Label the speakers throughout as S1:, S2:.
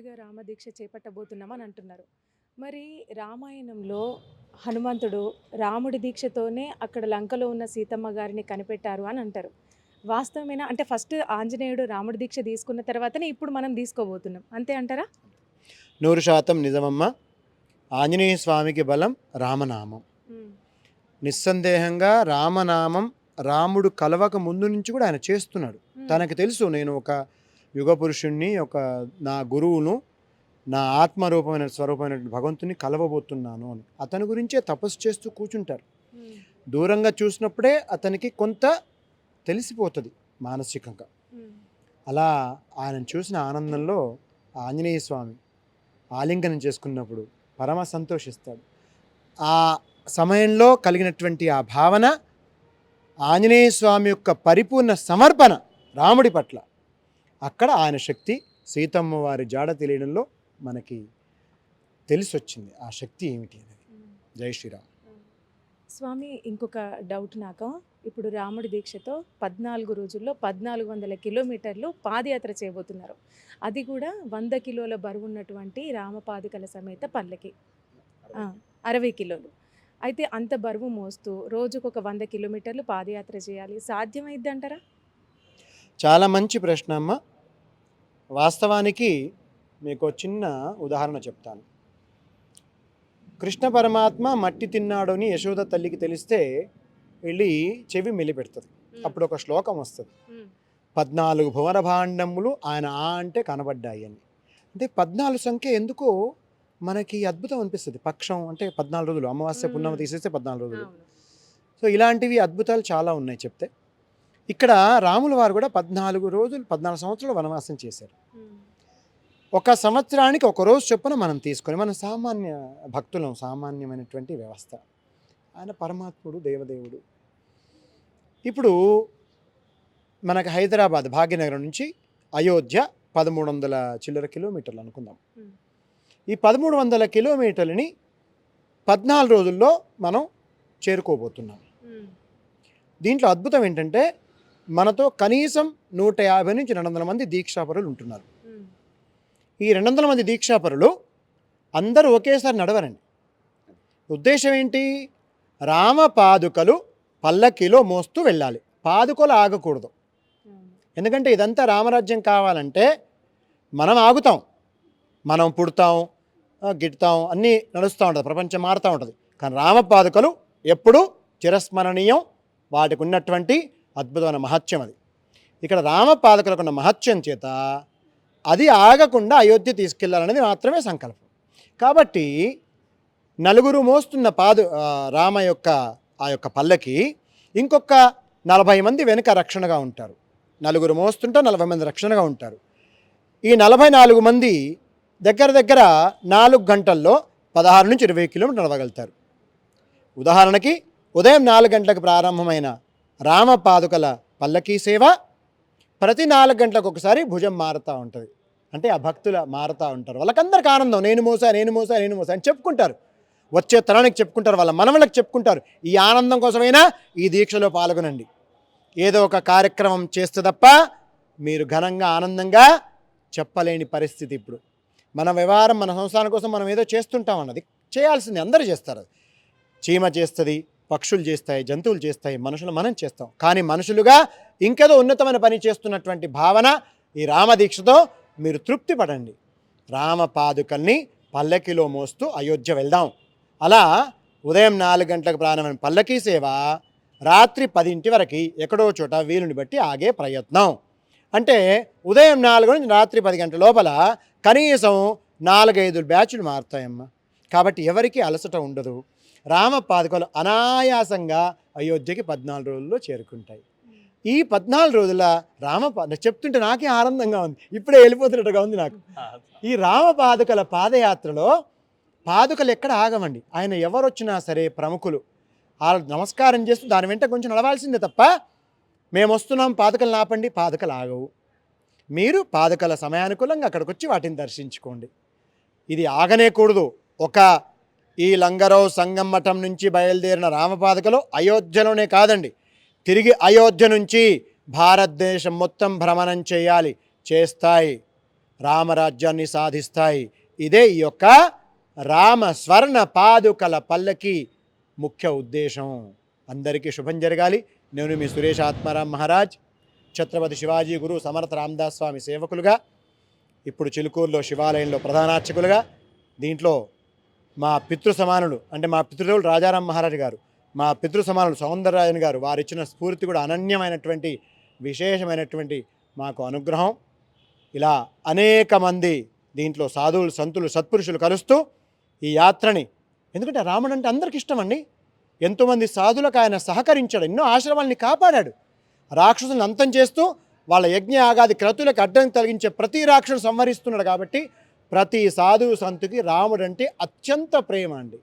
S1: కొత్తగా రామదీక్ష చేపట్టబోతున్నామని అంటున్నారు మరి రామాయణంలో హనుమంతుడు రాముడి దీక్షతోనే అక్కడ లంకలో ఉన్న సీతమ్మ గారిని కనిపెట్టారు అని అంటారు వాస్తవమేనా? అంటే ఫస్ట్ ఆంజనేయుడు రాముడి దీక్ష తీసుకున్న తర్వాతనే ఇప్పుడు మనం తీసుకోబోతున్నాం. అంతే అంటారా?
S2: నూరు శాతం నిజమమ్మ. ఆంజనేయ స్వామికి బలం రామనామం. నిస్సందేహంగా రామనామం రాముడు కలవక ముందు నుంచి కూడా ఆయన చేస్తున్నాడు. తనకు తెలుసు నేను ఒక యుగ పురుషుణ్ణి ఒక నా గురువును నా ఆత్మరూపమైన స్వరూపమైన భగవంతుని కలవబోతున్నాను అని. అతని గురించే తపస్సు చేస్తూ కూర్చుంటారు. దూరంగా చూసినప్పుడే అతనికి కొంత తెలిసిపోతుంది మానసికంగా. అలా ఆయన చూసిన ఆనందంలో ఆంజనేయ స్వామి ఆలింగనం చేసుకున్నప్పుడు పరమ సంతోషిస్తాడు. ఆ సమయంలో కలిగినటువంటి ఆ భావన ఆంజనేయ స్వామి యొక్క పరిపూర్ణ సమర్పణ రాముడి పట్ల. అక్కడ ఆయన శక్తి సీతమ్మ వారి జాడ తెలియడంలో మనకి తెలిసొచ్చింది. ఆ శక్తి ఏమిటి అనేది. జై శ్రీరామ్.
S1: స్వామి ఇంకొక డౌట్ నాకు? ఇప్పుడు రాముడి దీక్షతో పద్నాలుగు రోజుల్లో పద్నాలుగు వందల కిలోమీటర్లు పాదయాత్ర చేయబోతున్నారు. అది కూడా వంద కిలోల బరువు ఉన్నటువంటి రామపాదుకల సమేత పల్లకి. అరవై కిలోలు. అయితే అంత బరువు మోస్తూ రోజుకు ఒక వంద కిలోమీటర్లు పాదయాత్ర చేయాలి. సాధ్యమైద్ది అంటారా
S2: చాలా మంచి ప్రశ్న అమ్మ. వాస్తవానికి మీకు చిన్న ఉదాహరణ చెప్తాను. కృష్ణ పరమాత్మ మట్టి తిన్నాడు అని యశోద తల్లికి తెలిస్తే వెళ్ళి చెవి మెలిపెడుతుంది. అప్పుడు ఒక శ్లోకం వస్తుంది. పద్నాలుగు భువన భాండములు ఆయన ఆ అంటే కనబడ్డాయి అని. అంటే పద్నాలుగు సంఖ్య ఎందుకో మనకి అద్భుతం అనిపిస్తుంది. పక్షం అంటే పద్నాలుగు రోజులు. అమావాస్య. పున్నమ తీసేస్తే పద్నాలుగు రోజులు. సో ఇలాంటివి అద్భుతాలు చాలా ఉన్నాయి చెప్తే. ఇక్కడ రాముల వారు కూడా పద్నాలుగు రోజులు పద్నాలుగు సంవత్సరాలు వనవాసం చేశారు. ఒక సంవత్సరానికి ఒక రోజు చొప్పున మనం తీసుకొని మనం సామాన్య భక్తులం సామాన్యమైనటువంటి వ్యవస్థ ఆయన పరమాత్ముడు దేవదేవుడు ఇప్పుడు మనకు హైదరాబాద్ భాగ్యనగరం నుంచి అయోధ్య పదమూడు వందల చిల్లర కిలోమీటర్లు అనుకుందాం. ఈ పదమూడు వందల కిలోమీటర్లని పద్నాలుగు రోజుల్లో మనం చేరుకోబోతున్నాం. దీంట్లో అద్భుతం ఏంటంటే మనతో కనీసం నూట యాభై నుంచి రెండు వందల మంది దీక్షాపరులు ఉంటున్నారు. ఈ రెండు వందల మంది దీక్షాపరులు అందరూ ఒకేసారి నడవరండి. ఉద్దేశం ఏంటి? రామ పాదుకలు పల్లకిలో మోస్తూ వెళ్ళాలి. పాదుకలు ఆగకూడదు. ఎందుకంటే ఇదంతా రామరాజ్యం కావాలంటే మనం ఆగుతాం. మనం పుడతాం గిడతాం అన్నీ నడుస్తూ ఉంటుంది. ప్రపంచం మారుతూ ఉంటుంది. కానీ రామపాదుకలు ఎప్పుడూ చిరస్మరణీయం. వాటికి ఉన్నటువంటి అద్భుతమైన మహత్యం అది. ఇక్కడ రామపాదుకలకు ఉన్న మహత్యం చేత అది ఆగకుండా అయోధ్య తీసుకెళ్ళాలనేది మాత్రమే సంకల్పం. కాబట్టి నలుగురు మోస్తున్న పాదు రామ యొక్క ఆ యొక్క పల్లకి ఇంకొక నలభై మంది వెనుక రక్షణగా ఉంటారు. నలుగురు మోస్తుంటే నలభై మంది రక్షణగా ఉంటారు. ఈ నలభై నాలుగు మంది దగ్గర దగ్గర నాలుగు గంటల్లో పదహారు నుంచి ఇరవై కిలోమీటర్లు నడవగలుగుతారు. ఉదాహరణకి ఉదయం నాలుగు గంటలకు ప్రారంభమైన రామ పాదుకల పల్లకీ సేవ ప్రతి నాలుగు గంటలకు ఒకసారి భుజం మారుతూ ఉంటుంది. అంటే ఆ భక్తుల మారుతూ ఉంటారు. వాళ్ళకందరికి ఆనందం నేను మోసా నేను మోసా నేను మోసా అని చెప్పుకుంటారు. వచ్చే తరానికి చెప్పుకుంటారు వాళ్ళ మనవలకు చెప్పుకుంటారు. ఈ ఆనందం కోసమైనా ఈ దీక్షలో పాల్గొనండి. ఏదో ఒక కార్యక్రమం చేస్తే తప్ప మీరు ఘనంగా ఆనందంగా చెప్పలేని పరిస్థితి ఇప్పుడు. మన వ్యవహారం మన సంసారం కోసం మనం ఏదో చేస్తుంటాం అన్నది. చేయాల్సింది అందరూ చేస్తారు. అది చీమ చేస్తుంది పక్షులు చేస్తాయి జంతువులు చేస్తాయి మనుషులు మనం చేస్తాం. కానీ మనుషులుగా ఇంకేదో ఉన్నతమైన పని చేస్తున్నటువంటి భావన ఈ రామదీక్షతో మీరు తృప్తి పడండి రామపాదుకల్ని పల్లకిలో మోస్తూ అయోధ్య వెళ్దాం. అలా ఉదయం నాలుగు గంటలకు ప్రారంభమైన పల్లకీ సేవ రాత్రి పదింటి వరకు ఎక్కడో చోట వీలుని బట్టి ఆగే ప్రయత్నం. అంటే ఉదయం నాలుగు నుంచి రాత్రి పది గంటల లోపల కనీసం నాలుగైదు బ్యాచ్లు మారుతాయమ్మా. కాబట్టి ఎవరికి అలసట ఉండదు. రామ పాదుకలు అనాయాసంగా అయోధ్యకి పద్నాలుగు రోజుల్లో చేరుకుంటాయి. ఈ పద్నాలుగు రోజుల రామ చెప్తుంటే నాకే ఆనందంగా ఉంది. ఇప్పుడే వెళ్ళిపోతున్నట్టుగా ఉంది నాకు. ఈ రామ పాదుకల పాదయాత్రలో పాదుకలు ఎక్కడ ఆగమండి ఆయన ఎవరు వచ్చినా సరే ప్రముఖులు. వాళ్ళు నమస్కారం చేస్తూ దాని వెంట కొంచెం నడవాల్సిందే తప్ప మేము వస్తున్నాం పాదుకలు ఆపండి పాదుకలు ఆగవు. మీరు పాదుకల సమయానుకూలంగా అక్కడికి వచ్చి వాటిని దర్శించుకోండి. ఇది ఆగనేకూడదు. ఒక ఈ లంగరో సంగం మఠం నుంచి బయలుదేరిన రామపాదకలు అయోధ్యలోనే కాదండి. తిరిగి అయోధ్య నుంచి భారతదేశం మొత్తం భ్రమణం చేయాలి చేస్తాయి రామరాజ్యాన్ని సాధిస్తాయి. ఇదే ఈ యొక్క రామ స్వర్ణ పాదుకల పల్లకి ముఖ్య ఉద్దేశం. అందరికీ శుభం జరగాలి. నేను మీ సురేష్ ఆత్మారాం మహారాజ్ ఛత్రపతి శివాజీ గురు సమర్థ రామదాస్ స్వామి సేవకులుగా ఇప్పుడు చిలుకూరులో శివాలయంలో ప్రధానార్చకులుగా దీంట్లో మా పితృ సమానులు అంటే మా పితృదేవులు రాజారాం మహారాజు గారు మా పితృ సమానులు సౌందరరాజన్ గారు వారు ఇచ్చిన స్ఫూర్తి కూడా అనన్యమైనటువంటి విశేషమైనటువంటి మాకు అనుగ్రహం. ఇలా అనేక మంది దీంట్లో సాధువులు సంతులు సత్పురుషులు కలుస్తూ ఈ యాత్రని ఎందుకంటే రాముడు అంటే అందరికి ఇష్టం అండి ఎంతోమంది సాధులకు ఆయన సహకరించాడు ఎన్నో ఆశ్రమాల్ని కాపాడాడు. రాక్షసులను అంతం చేస్తూ వాళ్ళ యజ్ఞ ఆగాది క్రతులకు అడ్డం కలిగించే ప్రతి రాక్షసు సంహరిస్తున్నాడు కాబట్టి ప్రతి సాధువు సంతుకి రాముడు అంటే అత్యంత ప్రేమ అండి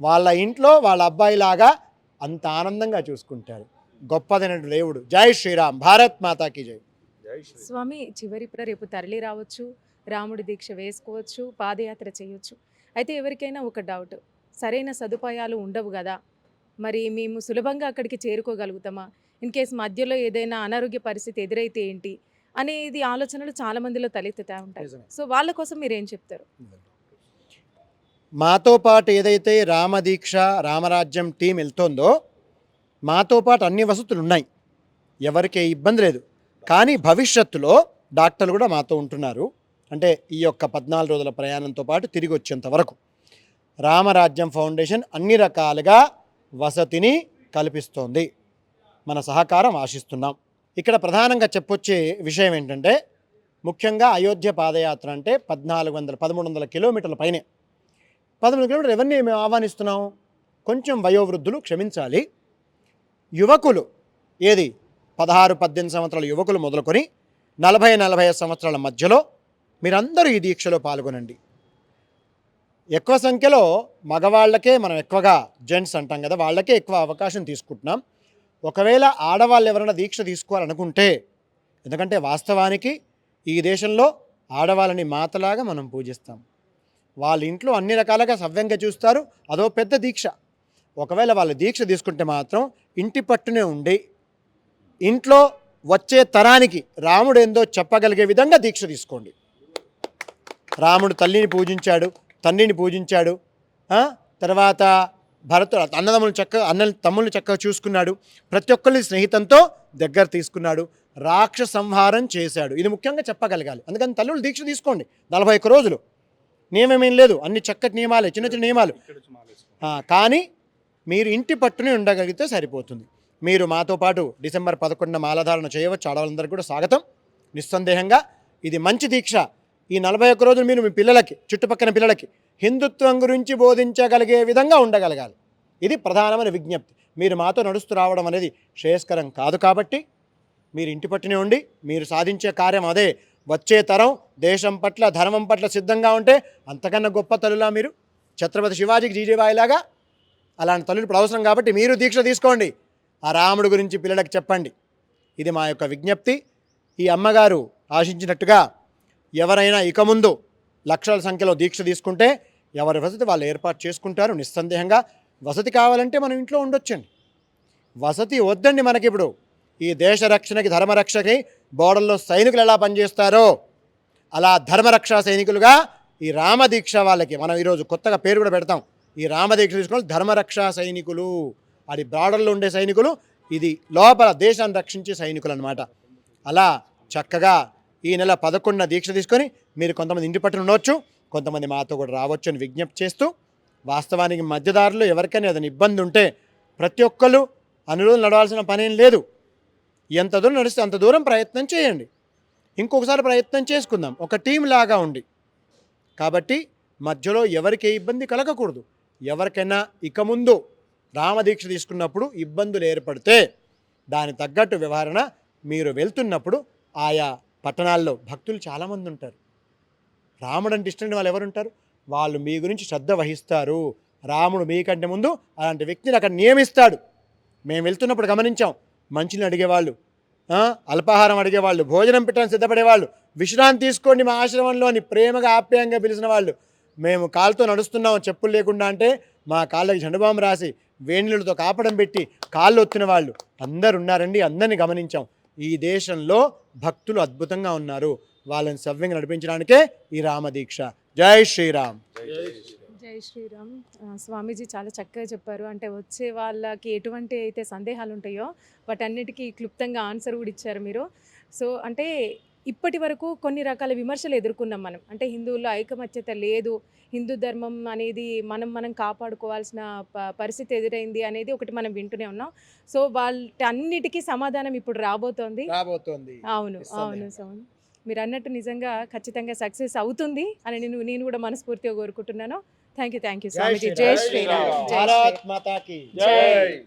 S2: వాళ్ళ ఇంట్లో వాళ్ళ అబ్బాయిలాగా అంత ఆనందంగా చూసుకుంటారు. గొప్పదైన దేవుడు. జై శ్రీరామ్. భారత్ మాతాకి జై.
S1: స్వామి చివరి ప్ర- రేపు తరలి రావచ్చు. రాముడి దీక్ష వేసుకోవచ్చు. పాదయాత్ర చేయొచ్చు. అయితే ఎవరికైనా ఒక డౌట్ సరైన సదుపాయాలు ఉండవు కదా. మరి మేము సులభంగా అక్కడికి చేరుకోగలుగుతామా? ఇన్ కేస్ మధ్యలో ఏదైనా అనారోగ్య పరిస్థితి ఎదురైతే ఏంటి? అనేది ఆలోచనలు చాలా మందిలో తలెత్తుతూ ఉంటాయి. సో వాళ్ళ కోసం మీరు ఏం చెప్తారు
S2: మాతో పాటు ఏదైతే రామదీక్ష రామరాజ్యం టీం వెళ్తోందో మాతో పాటు అన్ని వసతులు ఉన్నాయి. ఎవరికి ఇబ్బంది లేదు. కానీ భవిష్యత్తులో డాక్టర్లు కూడా మాతో ఉంటున్నారు. అంటే ఈ యొక్క పద్నాలుగు రోజుల ప్రయాణంతో పాటు తిరిగి వచ్చేంత వరకు. రామరాజ్యం ఫౌండేషన్ అన్ని రకాలుగా వసతిని కల్పిస్తోంది. మన సహకారం ఆశిస్తున్నాం. ఇక్కడ ప్రధానంగా చెప్పొచ్చే విషయం ఏంటంటే ముఖ్యంగా అయోధ్య పాదయాత్ర అంటే పద్నాలుగు వందల పదమూడు వందల కిలోమీటర్ల పైనే. పదమూడు కిలోమీటర్లు ఎవరిని మేము ఆహ్వానిస్తున్నాం? కొంచెం వయోవృద్ధులు క్షమించాలి. యువకులు ఏది? పదహారు పద్దెనిమిది సంవత్సరాల యువకులు మొదలుకొని నలభై నలభై సంవత్సరాల మధ్యలో మీరందరూ ఈ దీక్షలో పాల్గొనండి. ఎక్కువ సంఖ్యలో మగవాళ్ళకే మనం ఎక్కువగా జెంట్స్ అంటాం కదా వాళ్ళకే ఎక్కువ అవకాశం తీసుకుంటున్నాం. ఒకవేళ ఆడవాళ్ళు ఎవరైనా దీక్ష తీసుకోవాలనుకుంటే ఎందుకంటే వాస్తవానికి ఈ దేశంలో ఆడవాళ్ళని మాతలాగా మనం పూజిస్తాం. వాళ్ళ ఇంట్లో అన్ని రకాలుగా సవ్యంగా చూస్తారు అదో పెద్ద దీక్ష. ఒకవేళ వాళ్ళు దీక్ష తీసుకుంటే మాత్రం ఇంటి పట్టునే ఉండి ఇంట్లో వచ్చే తరానికి రాముడు ఏందో చెప్పగలిగే విధంగా దీక్ష తీసుకోండి. రాముడు తల్లిని పూజించాడు తండ్రిని పూజించాడు తర్వాత భరతుడు అన్నదమ్ములు చక్కగా అన్న తమ్ముళ్ళు చక్కగా చూసుకున్నాడు. ప్రతి ఒక్కరిని స్నేహితంతో దగ్గర తీసుకున్నాడు. రాక్ష సంహారం చేశాడు. ఇది ముఖ్యంగా చెప్పగలగాలి. అందుకని తల్లులు దీక్ష తీసుకోండి. నలభై ఒక్క రోజులు. నియమేమేం లేదు. అన్ని చక్కటి నియమాలే చిన్న చిన్న నియమాలు. కానీ మీరు ఇంటి పట్టుని ఉండగలిగితే సరిపోతుంది. మీరు మాతో పాటు డిసెంబర్ పదకొండున మాలధారణ చేయవచ్చు. ఆడవాళ్ళందరికీ కూడా స్వాగతం. నిస్సందేహంగా ఇది మంచి దీక్ష. ఈ నలభై ఒక్క రోజులు మీరు మీ పిల్లలకి చుట్టుపక్కల పిల్లలకి హిందుత్వం గురించి బోధించగలిగే విధంగా ఉండగలగాలి. ఇది ప్రధానమైన విజ్ఞప్తి. మీరు మాతో నడుస్తూ రావడం అనేది శ్రేయస్కరం కాదు కాబట్టి మీరు ఇంటి పట్టునే ఉండి మీరు సాధించే కార్యం అదే. వచ్చే తరం దేశం పట్ల ధర్మం పట్ల సిద్ధంగా ఉంటే అంతకన్నా గొప్ప తల్లులా మీరు. ఛత్రపతి శివాజీకి జీజీబాయిలాగా అలాంటి తల్లులు ఇప్పుడు అవసరం కాబట్టి మీరు దీక్ష తీసుకోండి. ఆ రాముడు గురించి పిల్లలకు చెప్పండి. ఇది మా యొక్క విజ్ఞప్తి. ఈ అమ్మగారు ఆశించినట్టుగా ఎవరైనా ఇక ముందు లక్షల సంఖ్యలో దీక్ష తీసుకుంటే ఎవరి వసతి వాళ్ళు ఏర్పాటు చేసుకుంటారు నిస్సందేహంగా. వసతి కావాలంటే మనం ఇంట్లో ఉండొచ్చండి. వసతి వద్దండి మనకి ఇప్పుడు ఈ దేశ రక్షణకి ధర్మరక్షకి బోర్డర్లో సైనికులు ఎలా పనిచేస్తారో అలా ధర్మరక్షా సైనికులుగా ఈ రామదీక్ష వాళ్ళకి మనం ఈరోజు కొత్తగా పేరు కూడా పెడతాం. ఈ రామదీక్ష తీసుకుని ధర్మరక్షా సైనికులు. అది బార్డర్లో ఉండే సైనికులు. ఇది లోపల దేశాన్ని రక్షించే సైనికులు అనమాట అలా చక్కగా ఈ నెల పదకొండున దీక్ష తీసుకొని మీరు కొంతమంది ఇంటి పట్టున ఉండవచ్చు. కొంతమంది మాతో కూడా రావచ్చు అని విజ్ఞప్తి చేస్తూ వాస్తవానికి మధ్యదారులు ఎవరికైనా ఏదైనా ఇబ్బంది ఉంటే ప్రతి ఒక్కరు అనురోధం నడవాల్సిన పనేం లేదు. ఎంత దూరం నడిస్తే అంత దూరం ప్రయత్నం చేయండి. ఇంకొకసారి ప్రయత్నం చేసుకుందాం. ఒక టీం లాగా ఉండి. కాబట్టి మధ్యలో ఎవరికి ఏ ఇబ్బంది కలగకూడదు. ఎవరికైనా ఇక ముందు రామదీక్ష తీసుకున్నప్పుడు ఇబ్బందులు ఏర్పడితే దాని తగ్గట్టు వ్యవహరణ మీరు వెళ్తున్నప్పుడు ఆయా పట్టణాల్లో భక్తులు చాలామంది ఉంటారు. రాముడు అంటే ఇష్టం వాళ్ళు ఎవరు ఉంటారు వాళ్ళు మీ గురించి శ్రద్ధ వహిస్తారు. రాముడు మీకంటే ముందు అలాంటి వ్యక్తిని అక్కడ నియమిస్తాడు. మేము వెళ్తున్నప్పుడు గమనించాం మంచిని అడిగేవాళ్ళు అల్పాహారం అడిగేవాళ్ళు భోజనం పెట్టడానికి సిద్ధపడేవాళ్ళు విశ్రాంతి తీసుకోండి మా ఆశ్రమంలో అని ప్రేమగా ఆప్యాయంగా పిలిచిన వాళ్ళు. మేము కాలుతో నడుస్తున్నాం చెప్పులు లేకుండా అంటే మా కాళ్ళకి జెండబాంబు రాసి వేణులతో కాపడం పెట్టి కాళ్ళు వచ్చిన వాళ్ళు అందరు ఉన్నారండి అందరిని గమనించాం. ఈ దేశంలో భక్తులు అద్భుతంగా ఉన్నారు. వాళ్ళని సవ్యంగా నడిపించడానికే ఈ రామదీక్ష. జై శ్రీరామ్.
S1: జై శ్రీరామ్. స్వామీజీ చాలా చక్కగా చెప్పారు. అంటే వచ్చే వాళ్ళకి ఎటువంటి అయితే సందేహాలు ఉంటాయో వాటన్నిటికీ క్లుప్తంగా ఆన్సర్ కూడా ఇచ్చారు మీరు. సో అంటే ఇప్పటి వరకు కొన్ని రకాల విమర్శలు ఎదుర్కొన్నాం మనం. అంటే హిందువుల్లో ఐకమత్యత లేదు హిందూ ధర్మం అనేది మనం మనం కాపాడుకోవాల్సిన ప- పరిస్థితి ఎదురైంది అనేది ఒకటి మనం వింటూనే ఉన్నాం. సో వాటన్నిటికీ సమాధానం ఇప్పుడు రాబోతోంది.
S2: రాబోతోంది.
S1: అవును. అవును సౌన్. మీరు అన్నట్టు నిజంగా ఖచ్చితంగా సక్సెస్ అవుతుంది అని నేను నేను కూడా మనస్ఫూర్తిగా కోరుకుంటున్నాను. థ్యాంక్ యూ థ్యాంక్ యూ
S2: జై
S1: స్వామిజీ.
S2: శ్రీరామ్.
S1: జై శ్రీరామ్. జై శ్రీరామ్
S2: భారత్ మాతాకి.
S1: జై.